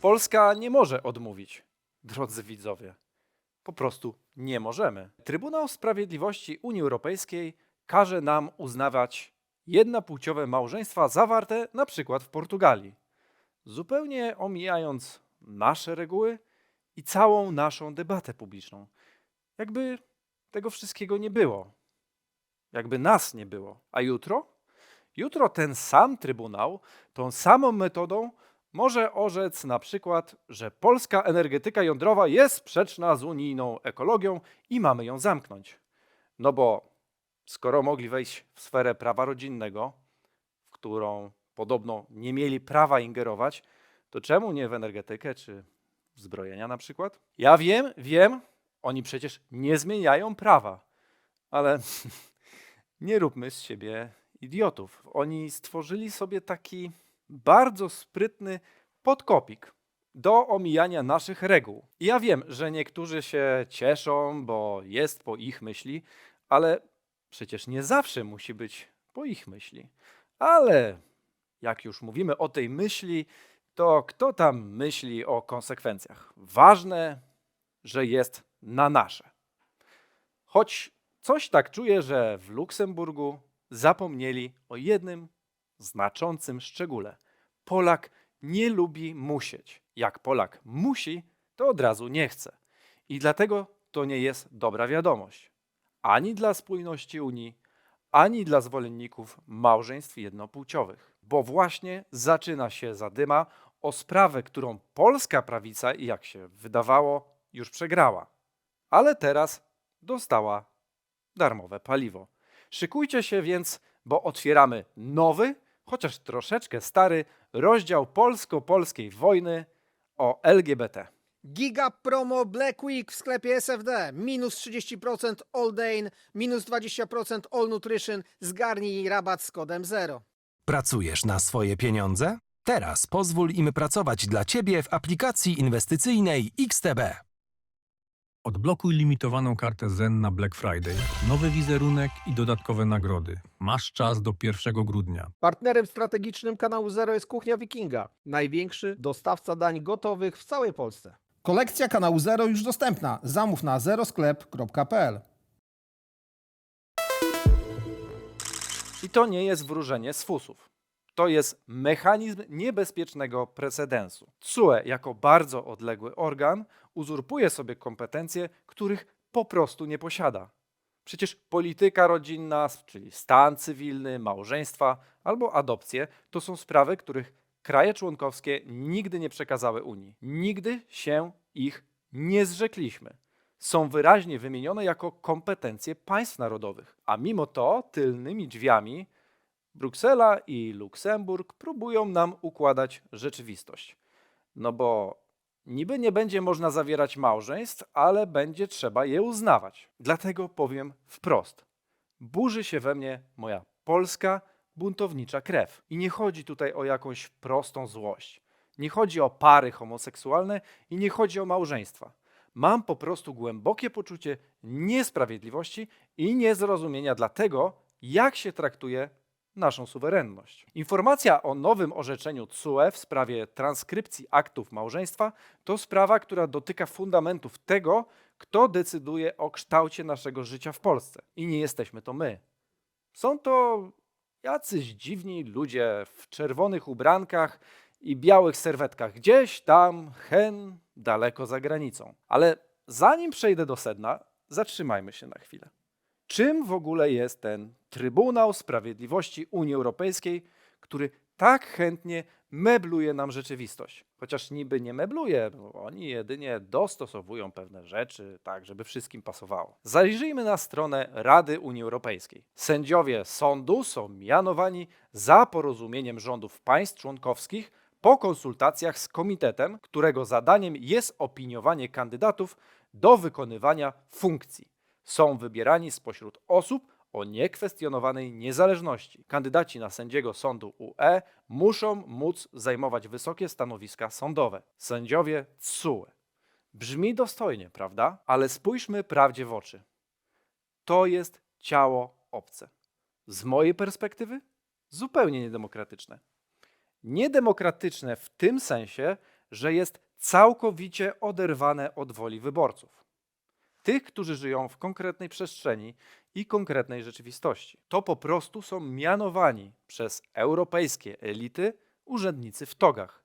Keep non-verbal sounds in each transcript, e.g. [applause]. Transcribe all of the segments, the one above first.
Polska nie może odmówić, drodzy widzowie. Po prostu nie możemy. Trybunał Sprawiedliwości Unii Europejskiej każe nam uznawać jednopłciowe małżeństwa zawarte na przykład w Portugalii, zupełnie omijając nasze reguły i całą naszą debatę publiczną. Jakby tego wszystkiego nie było. Jakby nas nie było. A jutro? Jutro ten sam Trybunał tą samą metodą może orzec na przykład, że polska energetyka jądrowa jest sprzeczna z unijną ekologią i mamy ją zamknąć. No bo skoro mogli wejść w sferę prawa rodzinnego, w którą podobno nie mieli prawa ingerować, to czemu nie w energetykę czy w zbrojenia na przykład? Ja wiem, wiem, oni przecież nie zmieniają prawa, ale [laughs] nie róbmy z siebie idiotów. Oni stworzyli sobie taki bardzo sprytny podkopik do omijania naszych reguł. I ja wiem, że niektórzy się cieszą, bo jest po ich myśli, ale przecież nie zawsze musi być po ich myśli. Ale jak już mówimy o tej myśli, to kto tam myśli o konsekwencjach? Ważne, że jest na nasze. Choć coś tak czuję, że w Luksemburgu zapomnieli o jednym znaczącym szczególe. Polak nie lubi musieć. Jak Polak musi, to od razu nie chce. I dlatego to nie jest dobra wiadomość. Ani dla spójności Unii, ani dla zwolenników małżeństw jednopłciowych. Bo właśnie zaczyna się zadyma o sprawę, którą polska prawica, jak się wydawało, już przegrała. Ale teraz dostała darmowe paliwo. Szykujcie się więc, bo otwieramy nowy, chociaż troszeczkę stary, rozdział polsko-polskiej wojny o LGBT. Giga promo Black Week w sklepie SFD. Minus 30% All Day, minus 20% All Nutrition. Zgarnij rabat z kodem 0. Pracujesz na swoje pieniądze? Teraz pozwól im pracować dla Ciebie w aplikacji inwestycyjnej XTB. Odblokuj limitowaną kartę Zen na Black Friday, nowy wizerunek i dodatkowe nagrody. Masz czas do 1 grudnia. Partnerem strategicznym kanału Zero jest Kuchnia Wikinga. Największy dostawca dań gotowych w całej Polsce. Kolekcja kanału Zero już dostępna. Zamów na zerosklep.pl. I to nie jest wróżenie z fusów. To jest mechanizm niebezpiecznego precedensu. CUE jako bardzo odległy organ uzurpuje sobie kompetencje, których po prostu nie posiada. Przecież polityka rodzinna, czyli stan cywilny, małżeństwa albo adopcje to są sprawy, których kraje członkowskie nigdy nie przekazały Unii. Nigdy się ich nie zrzekliśmy. Są wyraźnie wymienione jako kompetencje państw narodowych, a mimo to tylnymi drzwiami Bruksela i Luksemburg próbują nam układać rzeczywistość. No bo niby nie będzie można zawierać małżeństw, ale będzie trzeba je uznawać. Dlatego powiem wprost. Burzy się we mnie moja polska buntownicza krew. I nie chodzi tutaj o jakąś prostą złość. Nie chodzi o pary homoseksualne i nie chodzi o małżeństwa. Mam po prostu głębokie poczucie niesprawiedliwości i niezrozumienia dla tego, jak się traktuje naszą suwerenność. Informacja o nowym orzeczeniu CUE w sprawie transkrypcji aktów małżeństwa to sprawa, która dotyka fundamentów tego, kto decyduje o kształcie naszego życia w Polsce. I nie jesteśmy to my. Są to jacyś dziwni ludzie w czerwonych ubrankach i białych serwetkach, gdzieś tam, hen, daleko za granicą. Ale zanim przejdę do sedna, zatrzymajmy się na chwilę. Czym w ogóle jest ten Trybunał Sprawiedliwości Unii Europejskiej, który tak chętnie mebluje nam rzeczywistość? Chociaż niby nie mebluje, oni jedynie dostosowują pewne rzeczy, tak żeby wszystkim pasowało. Zajrzyjmy na stronę Rady Unii Europejskiej. Sędziowie sądu są mianowani za porozumieniem rządów państw członkowskich po konsultacjach z komitetem, którego zadaniem jest opiniowanie kandydatów do wykonywania funkcji są wybierani spośród osób o niekwestionowanej niezależności. Kandydaci na sędziego sądu UE muszą móc zajmować wysokie stanowiska sądowe. Sędziowie CUE. Brzmi dostojnie, prawda? Ale spójrzmy prawdzie w oczy. To jest ciało obce. Z mojej perspektywy zupełnie niedemokratyczne. Niedemokratyczne w tym sensie, że jest całkowicie oderwane od woli wyborców. Tych, którzy żyją w konkretnej przestrzeni i konkretnej rzeczywistości. To po prostu są mianowani przez europejskie elity urzędnicy w togach.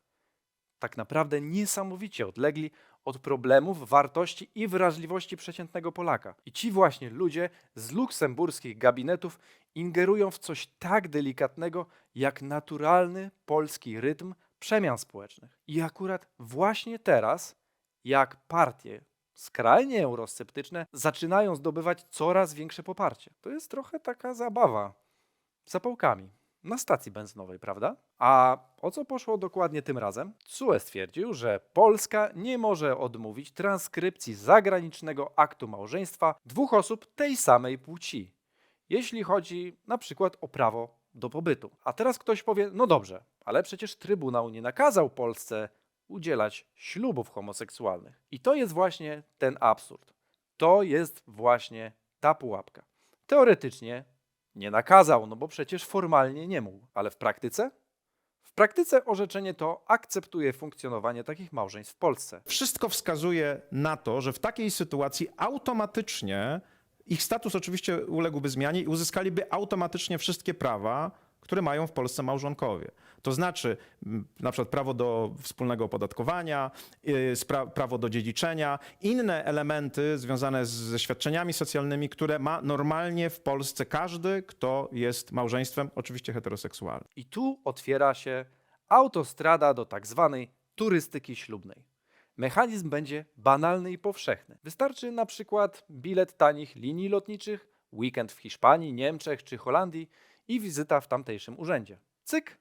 Tak naprawdę niesamowicie odlegli od problemów, wartości i wrażliwości przeciętnego Polaka. I ci właśnie ludzie z luksemburskich gabinetów ingerują w coś tak delikatnego jak naturalny polski rytm przemian społecznych. I akurat właśnie teraz, jak partie skrajnie eurosceptyczne zaczynają zdobywać coraz większe poparcie. To jest trochę taka zabawa zapałkami. Na stacji benzynowej, prawda? A o co poszło dokładnie tym razem? CUE stwierdził, że Polska nie może odmówić transkrypcji zagranicznego aktu małżeństwa dwóch osób tej samej płci, jeśli chodzi na przykład o prawo do pobytu. A teraz ktoś powie, no dobrze, ale przecież Trybunał nie nakazał Polsce udzielać ślubów homoseksualnych. I to jest właśnie ten absurd. To jest właśnie ta pułapka. Teoretycznie nie nakazał, no bo przecież formalnie nie mógł, ale w praktyce? W praktyce orzeczenie to akceptuje funkcjonowanie takich małżeństw w Polsce. Wszystko wskazuje na to, że w takiej sytuacji automatycznie ich status oczywiście uległby zmianie i uzyskaliby automatycznie wszystkie prawa, które mają w Polsce małżonkowie. To znaczy na przykład prawo do wspólnego opodatkowania, spra- prawo do dziedziczenia, inne elementy związane ze świadczeniami socjalnymi, które ma normalnie w Polsce każdy, kto jest małżeństwem, oczywiście heteroseksualnym. I tu otwiera się autostrada do tak zwanej turystyki ślubnej. Mechanizm będzie banalny i powszechny. Wystarczy na przykład bilet tanich linii lotniczych, weekend w Hiszpanii, Niemczech czy Holandii i wizyta w tamtejszym urzędzie. Cyk!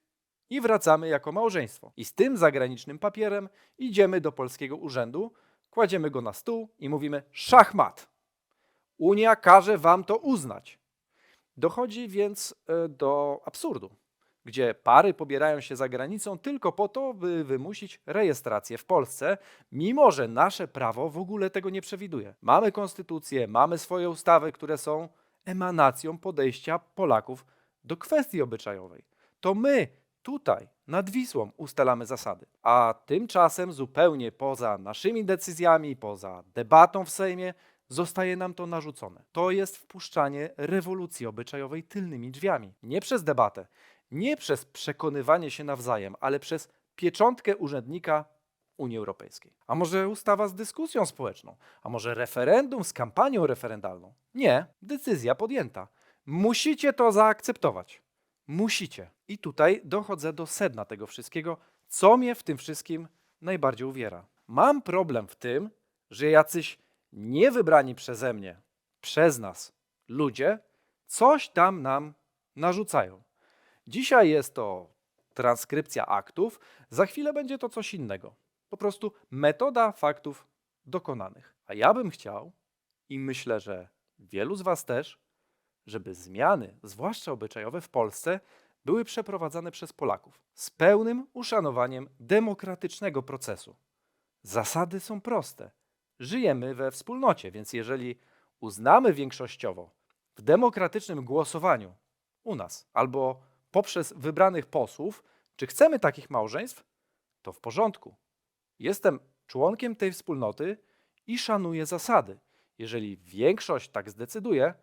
I wracamy jako małżeństwo. I z tym zagranicznym papierem idziemy do polskiego urzędu, kładziemy go na stół i mówimy szachmat. Unia każe wam to uznać. Dochodzi więc e, do absurdu, gdzie pary pobierają się za granicą tylko po to, by wymusić rejestrację w Polsce, mimo że nasze prawo w ogóle tego nie przewiduje. Mamy konstytucję, mamy swoje ustawy, które są emanacją podejścia Polaków do kwestii obyczajowej. To my tutaj, nad Wisłą, ustalamy zasady. A tymczasem zupełnie poza naszymi decyzjami, poza debatą w Sejmie, zostaje nam to narzucone. To jest wpuszczanie rewolucji obyczajowej tylnymi drzwiami. Nie przez debatę, nie przez przekonywanie się nawzajem, ale przez pieczątkę urzędnika Unii Europejskiej. A może ustawa z dyskusją społeczną? A może referendum z kampanią referendalną? Nie, decyzja podjęta. Musicie to zaakceptować. Musicie. I tutaj dochodzę do sedna tego wszystkiego, co mnie w tym wszystkim najbardziej uwiera. Mam problem w tym, że jacyś niewybrani przeze mnie, przez nas ludzie, coś tam nam narzucają. Dzisiaj jest to transkrypcja aktów, za chwilę będzie to coś innego. Po prostu metoda faktów dokonanych. A ja bym chciał, i myślę, że wielu z Was też, żeby zmiany, zwłaszcza obyczajowe w Polsce, były przeprowadzane przez Polaków z pełnym uszanowaniem demokratycznego procesu. Zasady są proste. Żyjemy we wspólnocie, więc jeżeli uznamy większościowo w demokratycznym głosowaniu u nas albo poprzez wybranych posłów, czy chcemy takich małżeństw, to w porządku. Jestem członkiem tej wspólnoty i szanuję zasady. Jeżeli większość tak zdecyduje,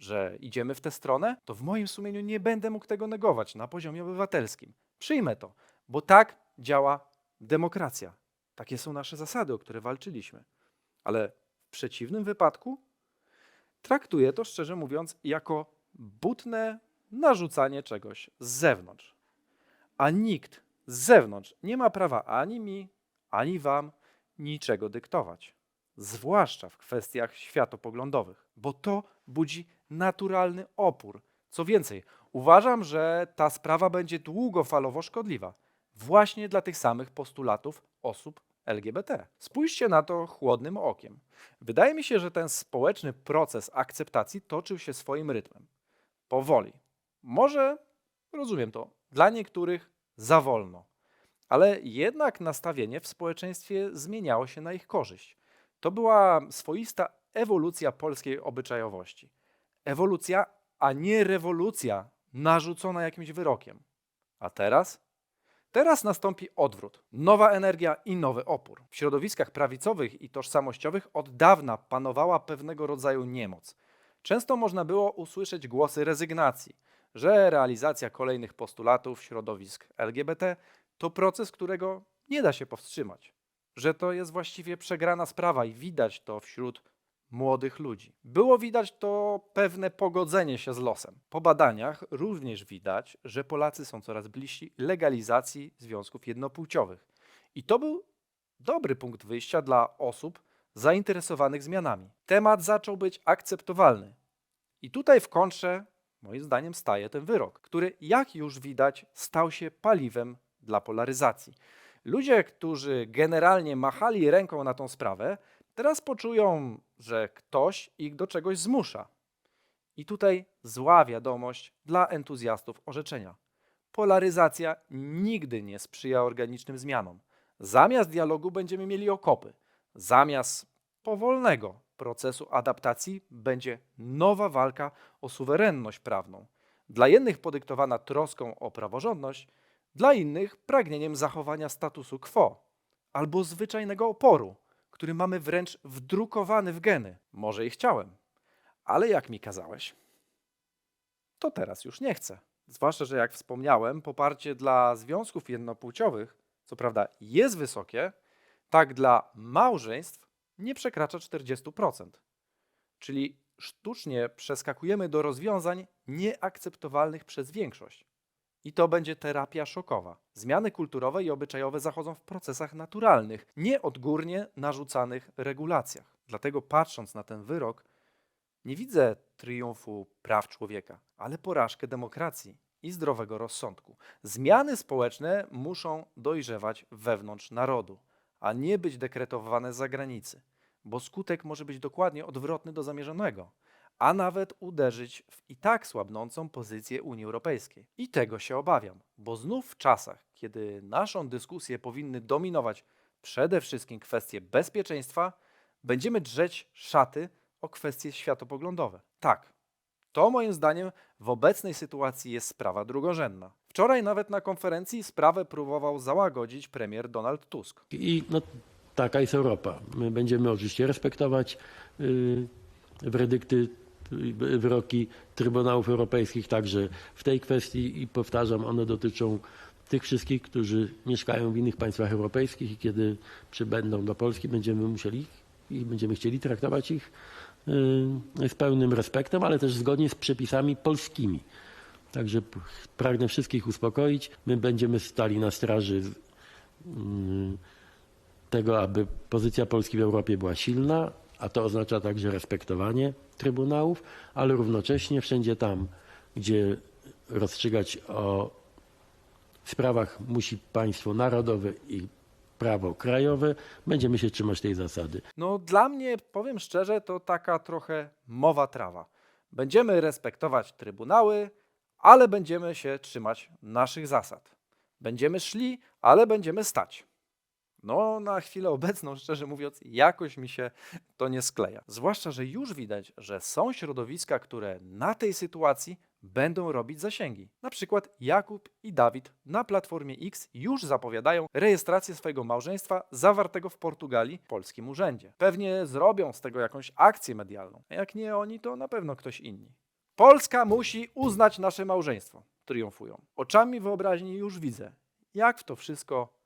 że idziemy w tę stronę, to w moim sumieniu nie będę mógł tego negować na poziomie obywatelskim. Przyjmę to, bo tak działa demokracja. Takie są nasze zasady, o które walczyliśmy. Ale w przeciwnym wypadku traktuję to, szczerze mówiąc, jako butne narzucanie czegoś z zewnątrz. A nikt z zewnątrz nie ma prawa ani mi, ani wam niczego dyktować. Zwłaszcza w kwestiach światopoglądowych, bo to budzi naturalny opór. Co więcej, uważam, że ta sprawa będzie długofalowo szkodliwa właśnie dla tych samych postulatów osób LGBT. Spójrzcie na to chłodnym okiem. Wydaje mi się, że ten społeczny proces akceptacji toczył się swoim rytmem. Powoli. Może, rozumiem to, dla niektórych za wolno, ale jednak nastawienie w społeczeństwie zmieniało się na ich korzyść. To była swoista ewolucja polskiej obyczajowości. Ewolucja, a nie rewolucja narzucona jakimś wyrokiem. A teraz? Teraz nastąpi odwrót. Nowa energia i nowy opór. W środowiskach prawicowych i tożsamościowych od dawna panowała pewnego rodzaju niemoc. Często można było usłyszeć głosy rezygnacji, że realizacja kolejnych postulatów środowisk LGBT to proces, którego nie da się powstrzymać, że to jest właściwie przegrana sprawa i widać to wśród młodych ludzi. Było widać to pewne pogodzenie się z losem. Po badaniach również widać, że Polacy są coraz bliżsi legalizacji związków jednopłciowych. I to był dobry punkt wyjścia dla osób zainteresowanych zmianami. Temat zaczął być akceptowalny. I tutaj w kontrze, moim zdaniem, staje ten wyrok, który, jak już widać, stał się paliwem dla polaryzacji. Ludzie, którzy generalnie machali ręką na tą sprawę, teraz poczują, że ktoś ich do czegoś zmusza. I tutaj zła wiadomość dla entuzjastów orzeczenia. Polaryzacja nigdy nie sprzyja organicznym zmianom. Zamiast dialogu będziemy mieli okopy. Zamiast powolnego procesu adaptacji będzie nowa walka o suwerenność prawną. Dla jednych podyktowana troską o praworządność, dla innych pragnieniem zachowania statusu quo albo zwyczajnego oporu, który mamy wręcz wdrukowany w geny. Może i chciałem, ale jak mi kazałeś, to teraz już nie chcę. Zwłaszcza, że jak wspomniałem, poparcie dla związków jednopłciowych, co prawda jest wysokie, tak dla małżeństw nie przekracza 40%. Czyli sztucznie przeskakujemy do rozwiązań nieakceptowalnych przez większość. I to będzie terapia szokowa. Zmiany kulturowe i obyczajowe zachodzą w procesach naturalnych, nie odgórnie narzucanych regulacjach. Dlatego patrząc na ten wyrok, nie widzę triumfu praw człowieka, ale porażkę demokracji i zdrowego rozsądku. Zmiany społeczne muszą dojrzewać wewnątrz narodu, a nie być dekretowane z zagranicy, bo skutek może być dokładnie odwrotny do zamierzonego, a nawet uderzyć w i tak słabnącą pozycję Unii Europejskiej. I tego się obawiam, bo znów w czasach, kiedy naszą dyskusję powinny dominować przede wszystkim kwestie bezpieczeństwa, będziemy drzeć szaty o kwestie światopoglądowe. Tak, to moim zdaniem w obecnej sytuacji jest sprawa drugorzędna. Wczoraj nawet na konferencji sprawę próbował załagodzić premier Donald Tusk. I no, taka jest Europa. My będziemy oczywiście respektować y, werdykty, wyroki Trybunałów Europejskich także w tej kwestii i powtarzam, one dotyczą tych wszystkich, którzy mieszkają w innych państwach europejskich i kiedy przybędą do Polski, będziemy musieli i będziemy chcieli traktować ich y, z pełnym respektem, ale też zgodnie z przepisami polskimi. Także pragnę wszystkich uspokoić. My będziemy stali na straży mm, tego, aby pozycja Polski w Europie była silna, a to oznacza także respektowanie trybunałów, ale równocześnie wszędzie tam, gdzie rozstrzygać o sprawach musi państwo narodowe i prawo krajowe, będziemy się trzymać tej zasady. No, dla mnie, powiem szczerze, to taka trochę mowa trawa. Będziemy respektować trybunały, ale będziemy się trzymać naszych zasad. Będziemy szli, ale będziemy stać. No, na chwilę obecną, szczerze mówiąc, jakoś mi się to nie skleja. Zwłaszcza, że już widać, że są środowiska, które na tej sytuacji będą robić zasięgi. Na przykład Jakub i Dawid na Platformie X już zapowiadają rejestrację swojego małżeństwa zawartego w Portugalii w polskim urzędzie. Pewnie zrobią z tego jakąś akcję medialną. A jak nie oni, to na pewno ktoś inni. Polska musi uznać nasze małżeństwo. Triumfują. Oczami wyobraźni już widzę, jak w to wszystko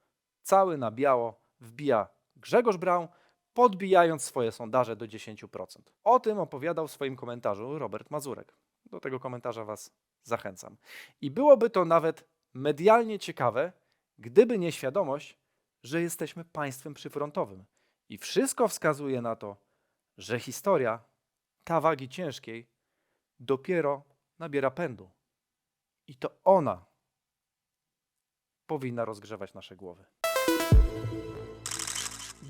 cały na biało wbija Grzegorz Braun, podbijając swoje sondaże do 10%. O tym opowiadał w swoim komentarzu Robert Mazurek. Do tego komentarza Was zachęcam. I byłoby to nawet medialnie ciekawe, gdyby nie świadomość, że jesteśmy państwem przyfrontowym. I wszystko wskazuje na to, że historia, ta wagi ciężkiej, dopiero nabiera pędu. I to ona powinna rozgrzewać nasze głowy.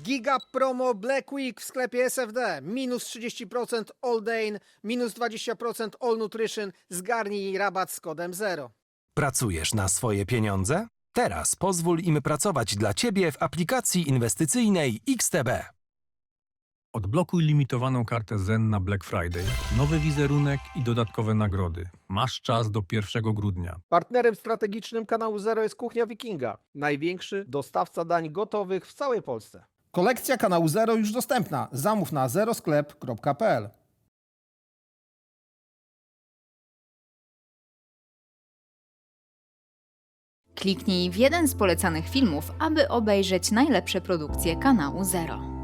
Giga promo Black Week w sklepie SFD. Minus 30% All Dane, minus 20% All Nutrition. Zgarnij rabat z kodem 0. Pracujesz na swoje pieniądze? Teraz pozwól im pracować dla Ciebie w aplikacji inwestycyjnej XTB. Odblokuj limitowaną kartę Zen na Black Friday, nowy wizerunek i dodatkowe nagrody. Masz czas do 1 grudnia. Partnerem strategicznym kanału Zero jest Kuchnia Wikinga, największy dostawca dań gotowych w całej Polsce. Kolekcja kanału Zero już dostępna. Zamów na zerosklep.pl. Kliknij w jeden z polecanych filmów, aby obejrzeć najlepsze produkcje kanału Zero.